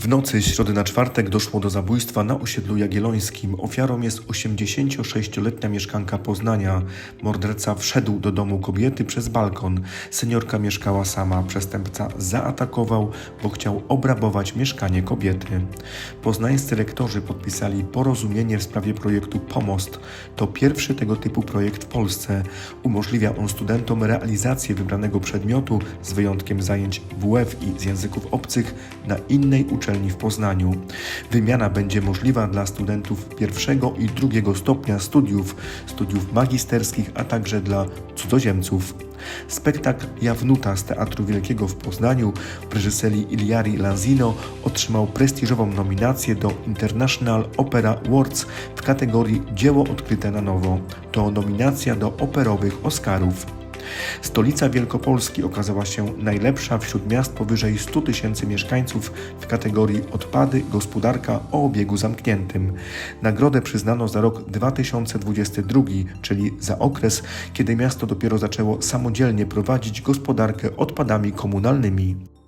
W nocy środy na czwartek doszło do zabójstwa na osiedlu Jagiellońskim. Ofiarą jest 86-letnia mieszkanka Poznania. Morderca wszedł do domu kobiety przez balkon. Seniorka mieszkała sama. Przestępca zaatakował, bo chciał obrabować mieszkanie kobiety. Poznańscy rektorzy podpisali porozumienie w sprawie projektu Pomost. To pierwszy tego typu projekt w Polsce. Umożliwia on studentom realizację wybranego przedmiotu z wyjątkiem zajęć WF i z języków obcych na innej uczelni w Poznaniu. Wymiana będzie możliwa dla studentów pierwszego i drugiego stopnia studiów, studiów magisterskich, a także dla cudzoziemców. Spektakl Jawnuta z Teatru Wielkiego w Poznaniu w reżyserii Iliari Lanzino otrzymał prestiżową nominację do International Opera Awards w kategorii Dzieło odkryte na nowo. To nominacja do operowych Oscarów. Stolica Wielkopolski okazała się najlepsza wśród miast powyżej 100 tysięcy mieszkańców w kategorii odpady, gospodarka o obiegu zamkniętym. Nagrodę przyznano za rok 2022, czyli za okres, kiedy miasto dopiero zaczęło samodzielnie prowadzić gospodarkę odpadami komunalnymi.